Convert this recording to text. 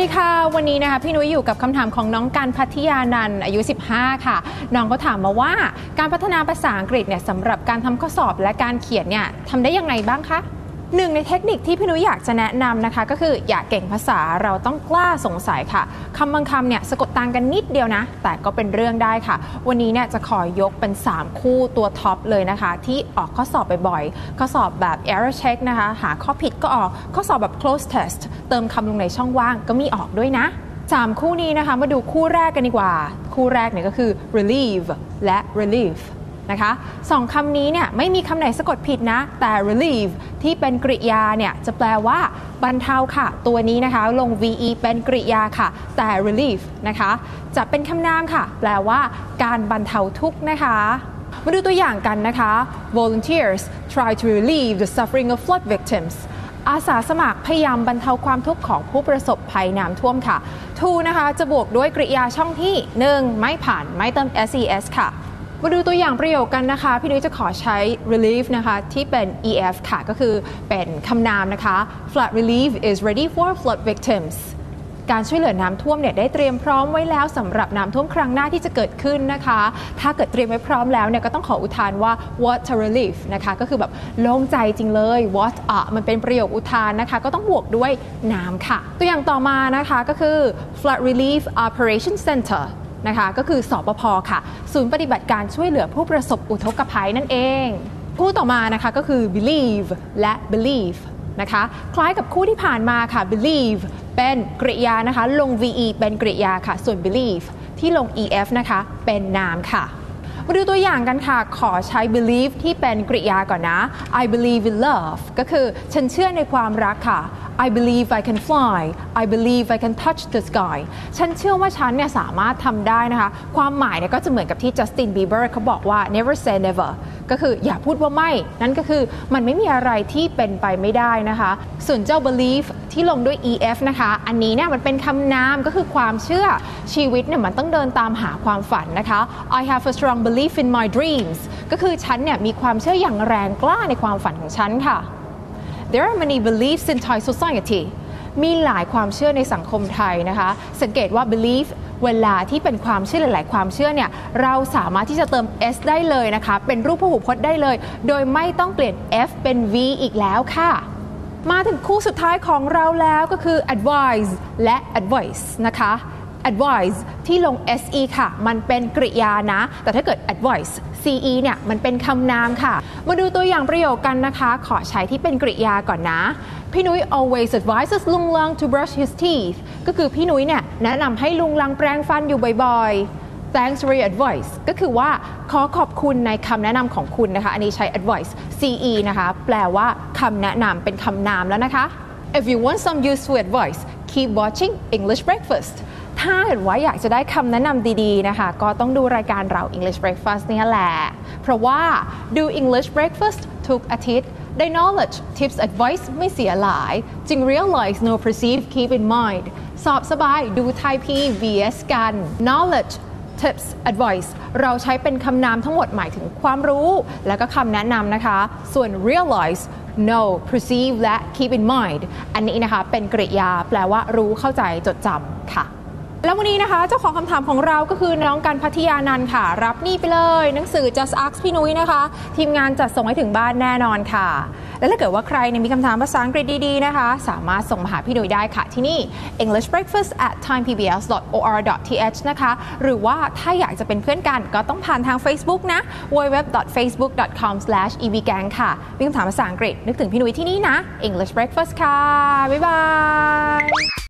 วัสดีค่ะ วันนี้นะคะพี่นุ้ยอยู่กับคำถามของน้องการพัทยานันอายุ 15 ค่ะ น้องก็ถามมาว่าการพัฒนาภาษาอังกฤษเนี่ยสำหรับการทำข้อสอบและการเขียนเนี่ยทำได้ยังไงบ้างคะหนึ่งในเทคนิคที่พี่นุ้ยอยากจะแนะนำนะคะ ก็คืออยากเก่งภาษาเราต้องกล้าสงสัยค่ะคำบางคำเนี่ยสะกดต่างกันนิดเดียวนะ แต่ก็เป็นเรื่องได้ค่ะ วันนี้เนี่ยจะขอยกเป็น 3 คู่ตัวท็อปเลยนะคะ ที่ออกข้อสอบบ่อยๆข้อสอบแบบ error check นะคะ หาข้อผิดก็ออกข้อสอบแบบ close test เติมคำลงในช่องว่างก็มีออกด้วยนะ 3 คู่นี้นะคะมาดูคู่แรกกันดีกว่า คู่แรกเนี่ยก็คือ relieve และ relief นะคะสองคำนี้เนี่ยไม่มีคำไหนสะกดผิดนะ แต่ relieve ที่เป็นกริยาเนี่ยจะแปลว่าบรรเทาค่ะ ตัวนี้นะคะลง ve เป็นกริยาค่ะ แต่ relief นะคะจะเป็นคำนามค่ะ แปลว่าการบรรเทาทุกข์นะคะมาดูตัวอย่างกันนะคะ volunteers try to relieve the suffering of flood victims อาสาสมัครพยายามบรรเทาความทุกข์ของผู้ประสบภัยน้ำท่วมค่ะทูนะคะจะบวกด้วยกริยาช่องที่ 1 ไม่ผ่านไม่เติม ses ค่ะมาดูตัวอย่างประโยคกันนะคะ พี่นุ้ยจะขอใช้ relief นะคะที่เป็น ef ค่ะ ก็คือเป็นคำนามนะคะ flood relief is ready for flood victims การช่วยเหลือน้ำท่วมเนี่ยได้เตรียมพร้อมไว้แล้วสำหรับน้ำท่วมครั้งหน้าที่จะเกิดขึ้นนะคะ ถ้าเกิดเตรียมไว้พร้อมแล้วเนี่ยก็ต้องขออุทานว่า what a relief นะคะก็คือแบบโล่งใจจริงเลย what a มันเป็นประโยคอุทานนะคะ ก็ต้องบวกด้วยน้ำค่ะ ตัวอย่างต่อมานะคะก็คือ flood relief operation center นะคะก็คือสปพค่ะ ศูนย์ปฏิบัติการช่วยเหลือผู้ประสบอุทกภัยนั่นเอง คู่ต่อมานะคะก็คือ believe และ believe นะคะ คล้ายกับคู่ที่ผ่านมาค่ะ believe เป็นกริยานะคะ ลง ve เป็นกริยาค่ะ ส่วน believe ที่ลง ef นะคะ เป็นนามค่ะมาดูตัวอย่างกันค่ะ ขอใช้ believe ที่เป็นกริยาก่อนนะ I believe in love ก็คือฉันเชื่อในความรักค่ะ I believe I can fly I believe I can touch the sky ฉันเชื่อว่าฉันเนี่ยสามารถทำได้นะคะ ความหมายเนี่ยก็จะเหมือนกับที่จัสตินบีเบอร์เขาบอกว่า never say never ก็คืออย่าพูดว่าไม่ นั่นก็คือมันไม่มีอะไรที่เป็นไปไม่ได้นะคะ ส่วนเจ้า believe ที่ลงด้วย ef นะคะ อันนี้เนี่ยมันเป็นคำนามก็คือความเชื่อชีวิตเนี่ยมันต้องเดินตามหาความฝันนะคะ I have a strong belief in my dreams ก็คือฉันเนี่ยมีความเชื่ออย่างแรงกล้าในความฝันของฉันค่ะ There are many beliefs in Thai society มีหลายความเชื่อในสังคมไทยนะคะ สังเกตว่า belief เวลาที่เป็นความเชื่อหลาย ๆ ความเชื่อเนี่ยเราสามารถที่จะเติม s ได้เลยนะคะ เป็นรูปพหูพจน์ได้เลย โดยไม่ต้องเปลี่ยน f เป็น v อีกแล้วค่ะ มาถึงคู่สุดท้ายของเราแล้วก็คือ advise และ advice นะคะ advise ที่ลง se ค่ะ มันเป็นกริยานะ แต่ถ้าเกิด advice ce เนี่ย มันเป็นคำนามค่ะ มาดูตัวอย่างประโยคกันนะคะ ขอใช้ที่เป็นกริยาก่อนนะ พี่นุ้ย always advises ลุงลัง to brush his teeth ก็คือพี่นุ้ยเนี่ย แนะนำให้ลุงลังแปรงฟันอยู่บ่อย ๆ thanks for your advice ก็คือว่าขอขอบคุณในคำแนะนำของคุณนะคะ อันนี้ใช้ advice ce นะคะ แปลว่าคำแนะนำเป็นคำนามแล้วนะคะ if you want some useful advice keep watching English breakfast ถ้าเกิดว่าอยากจะได้คำแนะนำดีๆนะคะ ก็ต้องดูรายการเรา English Breakfast นี่แหละ เพราะว่าดู English Breakfast ทุกอาทิตย์ได้ knowledge tips advice ไม่เสียหลาย จึง realize no perceive keep in mind สอบสบายดูไทย PBS กัน knowledge tips advice เราใช้เป็นคำนามทั้งหมดหมายถึงความรู้ แล้วก็คำแนะนำนะคะ ส่วน realize know perceive และ keep in mind อันนี้นะคะเป็นกริยาแปลว่ารู้เข้าใจจดจำค่ะ แล้ววันนี้นะคะ เจ้าของคำถามของเราก็คือน้องกันพัทยานันท์ค่ะ รับนี่ไปเลย หนังสือ Just Ask พี่นุ้ยนะคะ ทีมงานจัดส่งให้ถึงบ้านแน่นอนค่ะ และถ้าเกิดว่าใครเนี่ยมีคำถามภาษาอังกฤษดีๆนะคะ สามารถส่งมาหาพี่นุ้ยได้ค่ะ ที่นี่ English Breakfast at thaiPBS.or.th นะคะ หรือว่าถ้าอยากจะเป็นเพื่อนกันก็ต้องผ่านทาง Facebook นะ www.facebook.com/ebgang ค่ะมีคำถามภาษาอังกฤษนึกถึงพี่นุ้ยที่นี่นะ English Breakfast ค่ะบ๊ายบาย